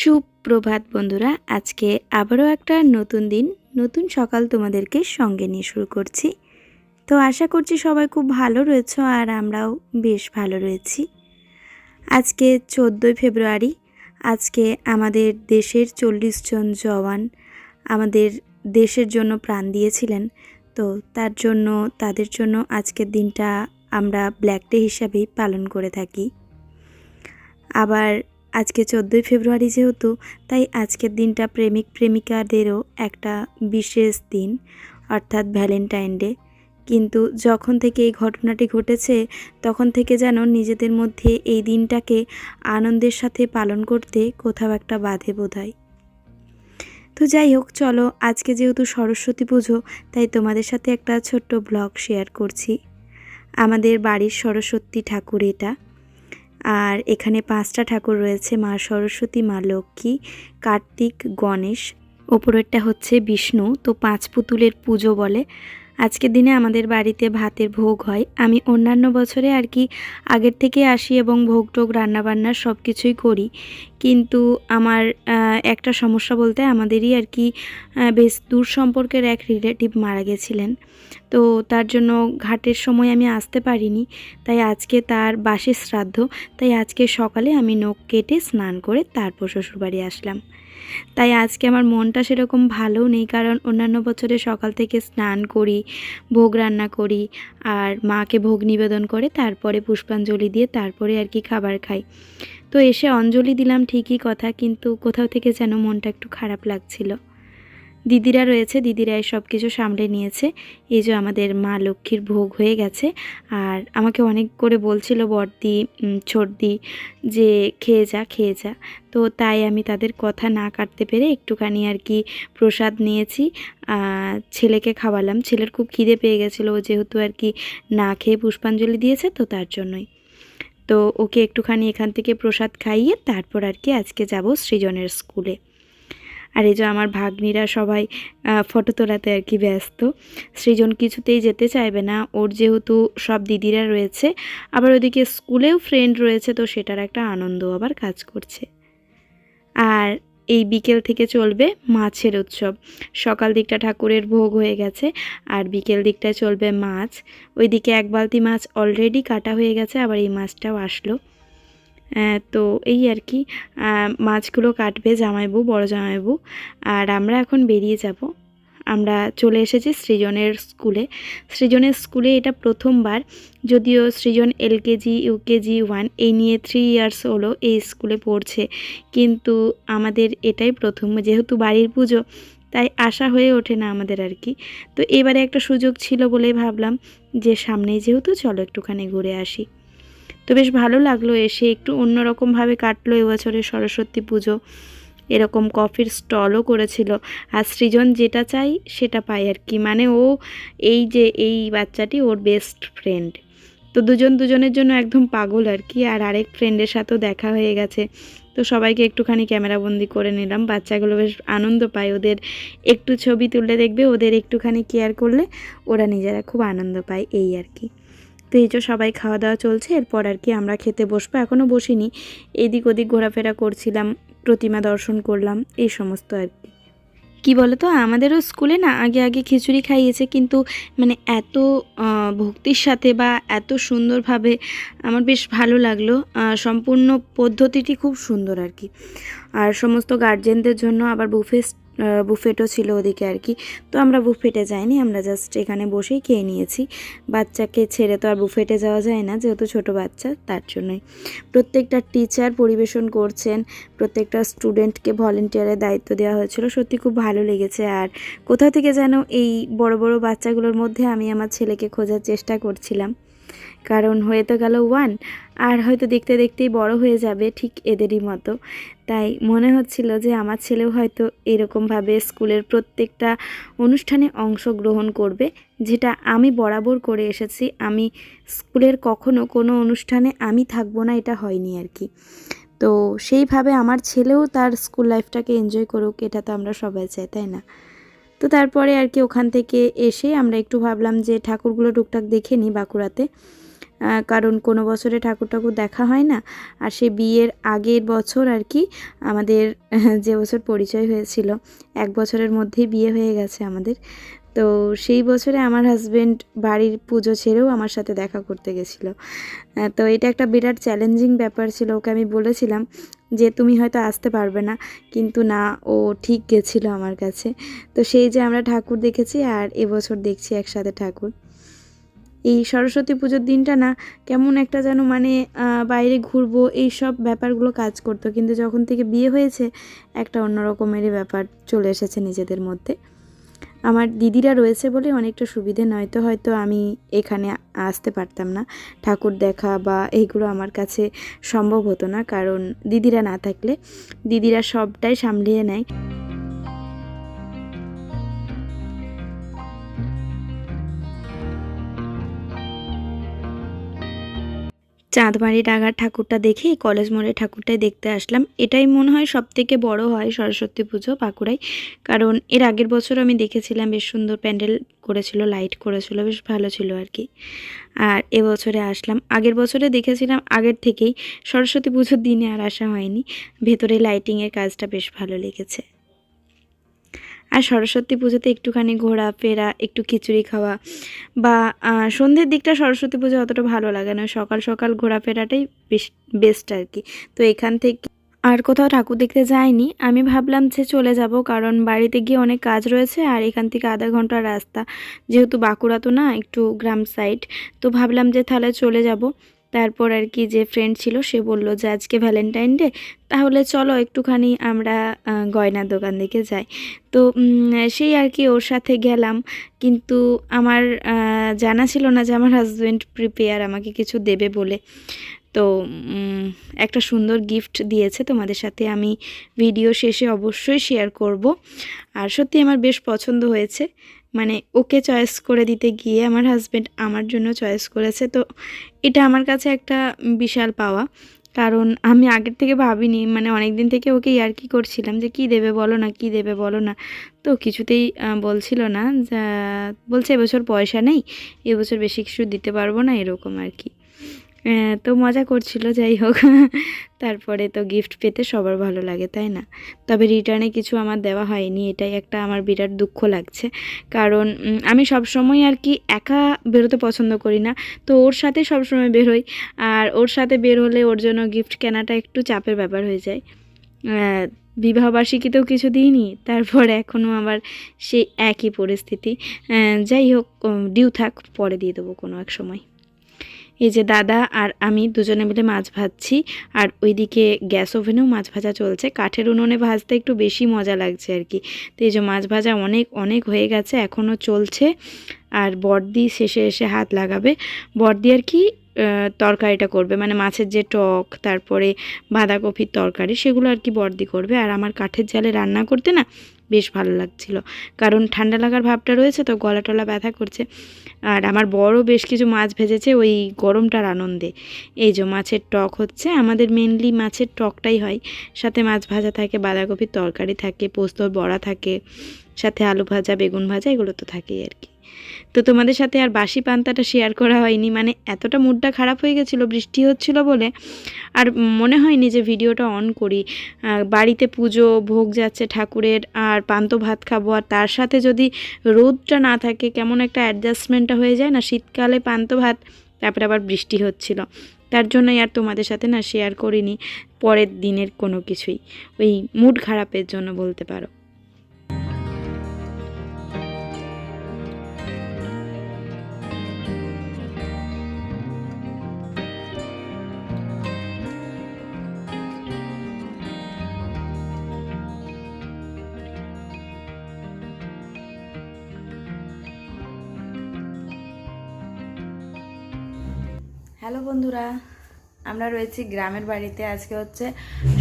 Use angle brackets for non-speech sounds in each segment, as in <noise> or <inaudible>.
সুপ্রভাত বন্ধুরা, আজকে আবারও একটা নতুন দিন, নতুন সকাল তোমাদেরকে সঙ্গে নিয়ে শুরু করছি। তো আশা করছি সবাই খুব ভালো রয়েছো আর আমরাও বেশ ভালো রয়েছি। আজকে চোদ্দোই ফেব্রুয়ারি, আজকে আমাদের দেশের চল্লিশ জন জওয়ান আমাদের দেশের জন্য প্রাণ দিয়েছিলেন। তো তার জন্য, তাদের জন্য আজকের দিনটা আমরা ব্ল্যাক ডে হিসাবেই পালন করে থাকি। আবার আজকে চোদ্দোই ফেব্রুয়ারি যেহেতু, তাই আজকের দিনটা প্রেমিক প্রেমিকাদেরও একটা বিশেষ দিন, অর্থাৎ ভ্যালেন্টাইন ডে। কিন্তু যখন থেকে এই ঘটনাটি ঘটেছে, তখন থেকে যেন নিজেদের মধ্যে এই দিনটাকে আনন্দের সাথে পালন করতে কোথাও একটা বাধে বোধ হয় তো যাই হোক, চলো আজকে যেহেতু সরস্বতী পুজো, তাই তোমাদের সাথে একটা ছোট্ট ব্লগ শেয়ার করছি। আমাদের বাড়ির সরস্বতী ঠাকুর এটা। আর এখানে পাঁচটা ঠাকুর রয়েছে, মা সরস্বতী, মা লক্ষ্মী, কার্তিক, গণেশ। ওপরেরটা হচ্ছে বিষ্ণু, তো পাঁচ পুতুলের পুজো বলে। আজকের দিনে আমাদের বাড়িতে ভাতের ভোগ হয়। আমি অন্যান্য বছরে আর কি আগের থেকে আসি এবং ভোগ টোগ রান্নাবান্না সব কিছুই করি। কিন্তু আমার একটা সমস্যা বলতে আমাদেরই আর কি বেশ দূর সম্পর্কের এক রিলেটিভ মারা গেছিলেন। তো তার জন্য ঘাটের সময় আমি আসতে পারিনি, তাই আজকে তার বাসের শ্রাদ্ধ, তাই আজকে সকালে আমি নখ কেটে স্নান করে তারপর শ্বশুরবাড়ি আসলাম। তাই আজকে আমার মনটা সেরকম ভালো নেই, কারণ অন্যান্য বছরে সকাল থেকে স্নান করি, ভোগ রান্না করি, আর মাকে ভোগ নিবেদন করে তারপরে পুষ্পাঞ্জলি দিয়ে তারপরে আর কি খাবার খাই। তো এসে অঞ্জলি দিলাম ঠিকই কথা কিন্তু কোথাও থেকে যেন মনটা একটু খারাপ লাগছিল। দিদিরা রয়েছে দিদিরা সব কিছু সামলে নিয়েছে। এই যে আমাদের মা লক্ষ্মীর ভোগ হয়ে গেছে। আর আমাকে অনেক করে বলছিল বড়দি উম, ছোটদি যে খেয়ে যা খেয়ে যা। তো তাই আমি তাদের কথা না কাটতে পেরে একটুখানি আর কি প্রসাদ নিয়েছি। ছেলেকে খাওয়ালাম। ছেলের খুব খিদে পেয়ে গেছিল ও যেহেতু আর কি না খেয়ে পুষ্পাঞ্জলি দিয়েছে তো তার জন্যই। তো ওকে একটুখানি এখান থেকে প্রসাদ খাইয়ে তারপর আর কি আজকে যাব সৃজনের স্কুলে। আর এই যে আমার ভাগ্নিরা সবাই ফটো তোলাতে আর কি ব্যস্ত। সৃজন কিছুতেই যেতে চাইবে না, ওর যেহেতু সব দিদিরা রয়েছে, আবার ওদিকে স্কুলেও ফ্রেন্ড রয়েছে, তো সেটার একটা আনন্দ আবার কাজ করছে। আর এই বিকেল থেকে চলবে মাছের উৎসব। সকাল দিকটা ঠাকুরের ভোগ হয়ে গেছে আর বিকেল দিকটায় চলবে মাছ। ওইদিকে এক বালতি মাছ অলরেডি কাটা হয়ে গেছে, আবার এই মাছটাও আসলো। তো এই আর কি মাছগুলো কাটবে জামাইবু, বড় জামাইবু। আর আমরা এখন বেরিয়ে যাব। আমরা চলে এসেছি সৃজনের স্কুলে। সৃজনের স্কুলে এটা প্রথমবার, যদিও সৃজন এলকেজি, ইউকেজি, ওয়ান, এই নিয়ে থ্রি ইয়ার্স হলো এই স্কুলে পড়ছে। কিন্তু আমাদের এটাই প্রথম, যেহেতু বাড়ির পুজো, তাই আশা হয়ে ওঠে না আমাদের আর কি। তো এবারে একটা সুযোগ ছিল বলেই ভাবলাম যে সামনেই যেহেতু চলো একটুখানি ঘুরে আসি। তো বেশ ভালো লাগল এসে, একটু অন্যরকমভাবে কাটলো এবছরের সরস্বতী পুজো। এরকম কফির স্টলও করেছিল। আর সৃজন যেটা চাই সেটা পায় আর কি। মানে ও এই যে এই বাচ্চাটি ওর বেস্ট ফ্রেন্ড তো দুজন দুজনের জন্য একদম পাগল আর কি। আর আরেক ফ্রেন্ডের সাথেও দেখা হয়ে গেছে। তো সবাইকে একটুখানি ক্যামেরাবন্দি করে নিলাম। বাচ্চাগুলো বেশ আনন্দ পায়। ওদের একটু ছবি তুললে দেখবে, ওদের একটুখানি কেয়ার করলে ওরা নিজেরা খুব আনন্দ পায়। এই আর কি। তো এই যে সবাই খাওয়া দাওয়া চলছে। এরপর আর কি আমরা খেতে বসবো। এখনও বসিনি। এদিক ওদিক ঘোরাফেরা করছিলাম। প্রতিমা দর্শন করলাম, এই সমস্ত আর কি। কি বলো তো আমাদেরও স্কুলে না আগে আগে খিচুড়ি খাইয়েছে, কিন্তু মানে এত ভক্তির সাথে বা এত সুন্দরভাবে আমার বেশ ভালো লাগল। সম্পূর্ণ পদ্ধতিটি খুব সুন্দর আর কি। আর সমস্ত গার্জেনদের জন্য আবার বুফে বুফেটও ছিল ওদিকে আর কি। তো আমরা বুফেটে যাইনি, আমরা জাস্ট এখানে বসেই খেয়ে নিয়েছি। বাচ্চাকে ছেড়ে তো আর বুফেটে যাওয়া যায় না, যেহেতু ছোট বাচ্চা, তার জন্যই। প্রত্যেকটা টিচার পরিবেশন করছেন, প্রত্যেকটা স্টুডেন্টকে ভলেন্টিয়ারের দায়িত্ব দেওয়া হয়েছিল। সত্যি খুব ভালো লেগেছে। আর কোথা থেকে যেন এই বড় বড় বাচ্চাগুলোর মধ্যে আমি আমার ছেলেকে খোঁজার চেষ্টা করছিলাম। কারণ হয়ে তো গেল ওয়ান। আর হয়তো দেখতে দেখতেই বড় হয়ে যাবে ঠিক এদেরই মতো। তাই মনে হচ্ছিল যে আমার ছেলেও হয়তো এরকমভাবে স্কুলের প্রত্যেকটা অনুষ্ঠানে অংশগ্রহণ করবে, যেটা আমি বরাবর করে এসেছি। আমি স্কুলের কখনো কোনো অনুষ্ঠানে আমি থাকব না, এটা হয়নি আর কি। তো সেইভাবে আমার ছেলেও তার স্কুল লাইফটাকে এনজয় করুক, এটা তো আমরা সবাই চাই, তাই না? তো তারপরে আর কি ওখান থেকে এসে আমরা একটু ভাবলাম যে ঠাকুরগুলো টুকটাক দেখে নিই বাঁকুড়াতে। কারণ কোনো বছরে ঠাকুর ঠাকুর দেখা হয় না। আর সে বিয়ের আগের বছর আর কি আমাদের <laughs> যে বছর পরিচয় হয়েছিল, এক বছরের মধ্যেই বিয়ে হয়ে গেছে আমাদের। তো সেই বছরে আমার হাজব্যান্ড বাড়ির পুজো ছেড়েও আমার সাথে দেখা করতে গেছিল। তো এটা একটা বিরাট চ্যালেঞ্জিং ব্যাপার ছিল, ওকে আমি বলেছিলাম যে, তুমি হয়তো আসতে পারবে না। কিন্তু না, ও ঠিক গেছিল আমার কাছে। তো সেই যে আমরা ঠাকুর দেখেছি আর এবছর দেখছি একসাথে ঠাকুর। এই সরস্বতী পুজোর দিনটা না কেমন একটা যেন মানে বাইরে ঘুরবো, এই সব ব্যাপারগুলো কাজ করতো। কিন্তু যখন থেকে বিয়ে হয়েছে, একটা অন্য রকমেরই ব্যাপার চলে এসেছে নিজেদের মধ্যে। আমার দিদিরা রয়েছে বলে অনেকটা সুবিধে, নয়তো হয়তো আমি এখানে আসতে পারতাম না। ঠাকুর দেখা বা এইগুলো আমার কাছে সম্ভব হতো না, কারণ দিদিরা না থাকলে দিদিরা সবটাই সামলিয়ে নেয়। চাঁদমারি ডাঙার ঠাকুরটা দেখে কলেজ মোড়ে ঠাকুরটাই দেখতে আসলাম। এটাই মনে হয় সব থেকে বড় হয় সরস্বতী পুজো বাঁকুড়ায়। কারণ এর আগের বছর আমি দেখেছিলাম, বেশ সুন্দর প্যান্ডেল করেছিল, লাইট করেছিল, বেশ ভালো ছিল আর কি। আর এবছরে আসলাম। আগের বছরে দেখেছিলাম, আগের থেকেই সরস্বতী পুজোর দিনে আর আসা হয়নি। ভেতরে লাইটিংয়ের কাজটা বেশ ভালো লেগেছে। আর সরস্বতী পুজোতে একটুখানি ঘোরাফেরা একটু খিচুড়ি খাওয়া বা সন্ধ্যের দিকটা সরস্বতী পুজো অতটা ভালো লাগে না। সকাল সকাল ঘোরাফেরাটাই বেশ বেস্ট আর কি। তো এখান থেকে আর কোথাও ঠাকুর দেখতে যাইনি। আমি ভাবলাম যে চলে যাব কারণ বাড়িতে গিয়ে অনেক কাজ রয়েছে আর এখান থেকে আধা ঘণ্টার রাস্তা। যেহেতু বাঁকুড়া তো না, একটু গ্রাম সাইড তো ভাবলাম যে তাহলে চলে যাব। তারপর আর কি যে ফ্রেন্ড ছিল, সে বলল যে আজকে ভ্যালেন্টাইন ডে তাহলে চলো একটুখানি আমরা গয়নার দোকান দিকে যাই। তো সেই আর কি ওর সাথে গেলাম, কিন্তু আমার জানা ছিল না যে আমার হাজব্যান্ড প্রিপেয়ার আমাকে কিছু দেবে বলে। তো একটা সুন্দর গিফট দিয়েছে তোমাদের সাথে, আমি ভিডিও শেষে অবশ্যই শেয়ার করব। আর সত্যি আমার বেশ পছন্দ হয়েছে। মানে ওকে চয়েস করে দিতে গিয়ে আমার হাজব্যান্ড আমার জন্য চয়েস করেছে। তো এটা আমার কাছে একটা বিশাল পাওয়া। কারণ আমি আগের থেকে ভাবিনি মানে অনেক দিন থেকে ওকে ইয়ার কি করছিলাম যে কি দেবে বলো না, কি দেবে বলো না। তো কিছুতেই বলছিল না বলছে এবছর পয়সা নেই, এবছর বেশি কিছু দিতে পারব না, এরকম আর কি। তো মজা করছিল, যাই হোক। <laughs> তারপরে তো গিফট পেতে সবার ভালো লাগে, তাই না? তবে রিটার্নে কিছু আমার দেওয়া হয়নি, এটাই একটা আমার বিরাট দুঃখ লাগছে। কারণ আমি সব সময় আর কি একা বেরোতে পছন্দ করি না, তো ওর সাথে সব সবসময় বেরোই। আর ওর সাথে বের হলে ওর জন্য গিফট কেনাটা একটু চাপের ব্যাপার হয়ে যায়। বিবাহবার্ষিকীতেও কিছু দিইনি, তারপর এখনও আবার সেই একই পরিস্থিতি। যাই হোক ডিউ থাক, পরে দিয়ে দেবো কোনো এক সময়। এই যে দাদা আর আমি দুজনে মিলে মাছ ভাজছি, আর ওইদিকে গ্যাস ওভেনেও মাছ ভাজা চলছে। কাঠের উনুনে ভাজতে একটু বেশি মজা লাগছে আর কি। তো এই যে মাছ ভাজা অনেক অনেক হয়ে গেছে এখনও চলছে, আর বর্দি শেষে এসে হাত লাগাবে। বর্দি আর কি তরকারিটা করবে মানে মাছের যে টক, তারপরে বাঁধাকপির তরকারি, সেগুলো আর কি বর্দি করবে। আর আমার কাঠের জালে রান্না করতে না বেশ ভালো লাগছিল। কারণ ঠান্ডা লাগার ভাবটা রয়েছে তো গলা টলা ব্যথা করছে। আর আমার বড় বেশ কিছু মাছ ভেজেছে ওই গরমটার আনন্দে। এই যে মাছের টক হচ্ছে, আমাদের মেনলি মাছের টকটাই হয়। সাথে মাছ ভাজা থাকে, বাঁধাকপির তরকারি থাকে পোস্তর বড়া থাকে, সাথে আলু ভাজা, বেগুন ভাজা, এগুলো তো থাকেই আর কি। তো তোমাদের সাথে আর বাসি পান্তাটা শেয়ার করা হয়নি। মানে এতটা মুডটা খারাপ হয়ে গেছিল, বৃষ্টি হচ্ছিল বলে। আর মনে হয়নি যে ভিডিওটা অন করি। বাড়িতে পুজো, ভোগ যাচ্ছে ঠাকুরের, আর পান্ত ভাত খাব। আর তার সাথে যদি রোদটা না থাকে, কেমন একটা অ্যাডজাস্টমেন্টটা হয়ে যায় না, শীতকালে পান্ত ভাত, তারপরে আবার বৃষ্টি হচ্ছিল। তার জন্যই আর তোমাদের সাথে না শেয়ার করিনি। পরের দিনের কোনো কিছুই। ওই মুড খারাপের জন্য বলতে পারো। হ্যালো বন্ধুরা, আমরা রয়েছি গ্রামের বাড়িতে। আজকে হচ্ছে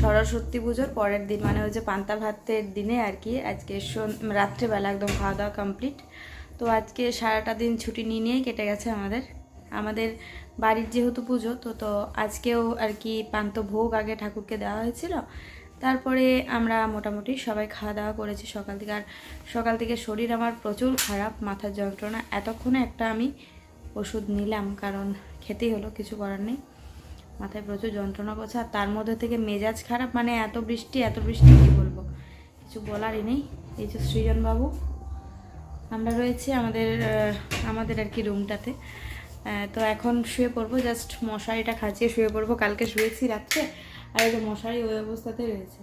সরস্বতী পুজোর, পরের দিন মানে হচ্ছে পান্তা ভাতের দিনে আর কি। আজকে রাত্রেবেলা একদম খাওয়া দাওয়া কমপ্লিট তো আজকে সারাটা দিন ছুটি নিয়ে নিয়েই কেটে গেছে আমাদের। আমাদের বাড়ির যেহেতু পুজো, তো তো আজকেও আর কি পান্ত ভোগ আগে ঠাকুরকে দেওয়া হয়েছিল। তারপরে আমরা মোটামুটি সবাই খাওয়া দাওয়া করেছি সকাল থেকে। আর সকাল থেকে শরীর আমার প্রচুর খারাপ, মাথার যন্ত্রণা। এতক্ষণে একটা আমি ওষুধ নিলাম, কারণ খেতেই হলো, কিছু করার নেই। মাথায় প্রচুর যন্ত্রণা করছে, আর তার মধ্যে থেকে মেজাজ খারাপ মানে এত বৃষ্টি এত বৃষ্টি, কী বলব? কিছু বলারই নেই। এই যে সৃজনবাবু, আমরা রয়েছি আমাদের আমাদের আর কি রুমটাতে। তো এখন শুয়ে পড়ব, জাস্ট মশারিটা খাঁচিয়ে শুয়ে পড়ব, কালকে শুয়েছি রাত্রে, আর এই যে মশারি ওই অবস্থাতে রয়েছে।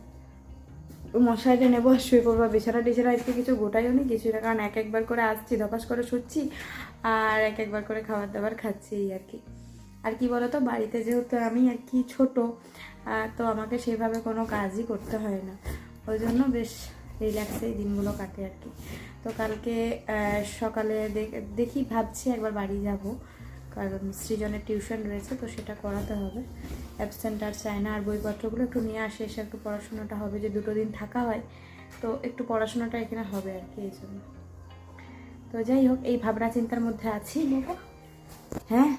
মশারিটা নেব শুয়ে পড়ব। বিছানা টিছানা আজকে কিছু গোটাইও নি কিছু না, কারণ এক একবার করে আসছি, ধপাস করে শুচ্ছি আর এক একবার করে খাবার দাবার খাচ্ছি এই আর কি আর কি বলতো, বাড়িতে যেহেতু আমি আর কি ছোট তো আমাকে সেভাবে কোনো কাজই করতে হয় না। ওই জন্য বেশ রিল্যাক্সে এই দিনগুলো কাটে আর কি তো কালকে সকালে দেখি ভাবছি একবার বাড়ি যাব। কারণ সৃজনের টিউশন রয়েছে, তো সেটা করাতে হবে। অ্যাবসেন্ট আর চায় না, আর বইপত্রগুলো একটু নিয়ে আসে, এসে একটু পড়াশোনাটা হবে, যে দুটো দিন থাকা হয়, তো একটু পড়াশোনাটা এখানে হবে আর কি এই জন্য। তো যাই হোক এই ভাবনা চিন্তার মধ্যে আছি। হ্যাঁ?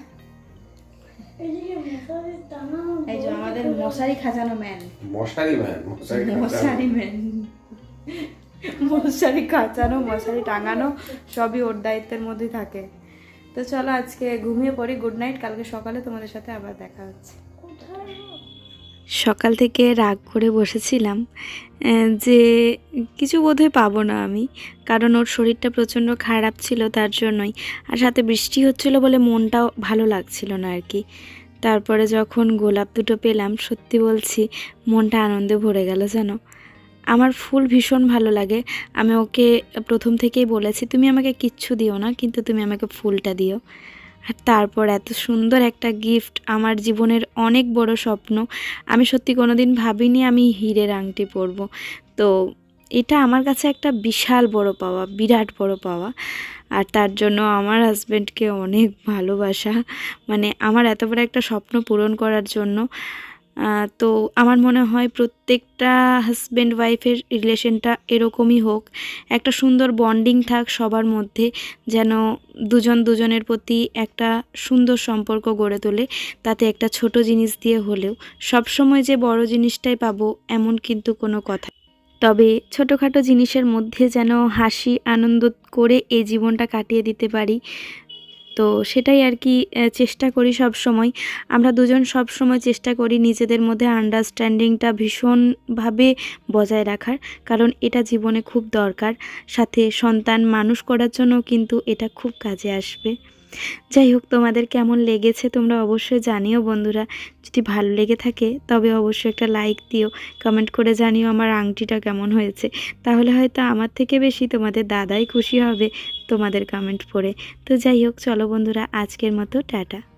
এই যে আমাদের মশারি খাজানো ম্যান মশারি ম্যান মশারি ম্যান মশারি কাচানো মশারি টাঙানো সবই ওর দায়িত্বের মধ্যেই থাকে। তো চলো আজকে ঘুমিয়ে পড়ি। গুড নাইট কালকে সকালে তোমাদের সাথে আবার দেখা হচ্ছে। সকাল থেকে রাগ করে বসেছিলাম যে কিছু বোধহয় পাবো না আমি, কারণ ওর শরীরটা প্রচণ্ড খারাপ ছিল তার জন্যই, আর সাথে বৃষ্টি হচ্ছিল বলে মনটাও ভালো লাগছিল না আর কি। তারপরে যখন গোলাপ দুটো পেলাম, সত্যি বলছি, মনটা আনন্দে ভরে গেল জানো আমার ফুল ভীষণ ভালো লাগে। আমি ওকে প্রথম থেকেই বলেছি, তুমি আমাকে কিচ্ছু দিও না, কিন্তু তুমি আমাকে ফুলটা দিও। আর তারপর এত সুন্দর একটা গিফট আমার জীবনের অনেক বড় স্বপ্ন। আমি সত্যি কোনো দিন ভাবিনি আমি হীরের আংটি পরব। তো এটা আমার কাছে একটা বিশাল বড় পাওয়া, বিরাট বড় পাওয়া। আর তার জন্য আমার হাজব্যান্ডকে অনেক ভালোবাসা। মানে আমার এত বড় একটা স্বপ্ন পূরণ করার জন্য তো আমার মনে হয় প্রত্যেকটা হাজব্যান্ড ওয়াইফের রিলেশনটা এরকমই হোক। একটা সুন্দর বন্ডিং থাক সবার মধ্যে, যেন দুজন দুজনের প্রতি একটা সুন্দর সম্পর্ক গড়ে তোলে, তাতে একটা ছোট জিনিস দিয়ে হলেও। সবসময় যে বড় জিনিসটাই পাবো, এমন কিন্তু কোনো কথা তবে ছোটোখাটো জিনিসের মধ্যে যেন হাসি, আনন্দ করে এই জীবনটা কাটিয়ে দিতে পারি তো সেটাই আর কি চেষ্টা করি সব সময়। আমরা দুজন সব সময় চেষ্টা করি নিজেদের মধ্যে আন্ডারস্ট্যান্ডিংটা ভীষণভাবে বজায় রাখার, কারণ এটা জীবনে খুব দরকার। সাথে সন্তান মানুষ করার জন্য কিন্তু এটা খুব কাজে আসবে। যাই হোক, তোমাদের কেমন লেগেছে তোমরা অবশ্যই জানিও বন্ধুরা। যদি ভালো লেগে থাকে, তবে অবশ্যই একটা লাইক দিও কমেন্ট করে জানিও আমার আংটিটা কেমন হয়েছে। তাহলে হয়তো আমার থেকে বেশি তোমাদের দাদাই খুশি হবে তোমাদের কমেন্ট পড়ে। তো যাই হোক, চলো বন্ধুরা, আজকের মতো, টাটা।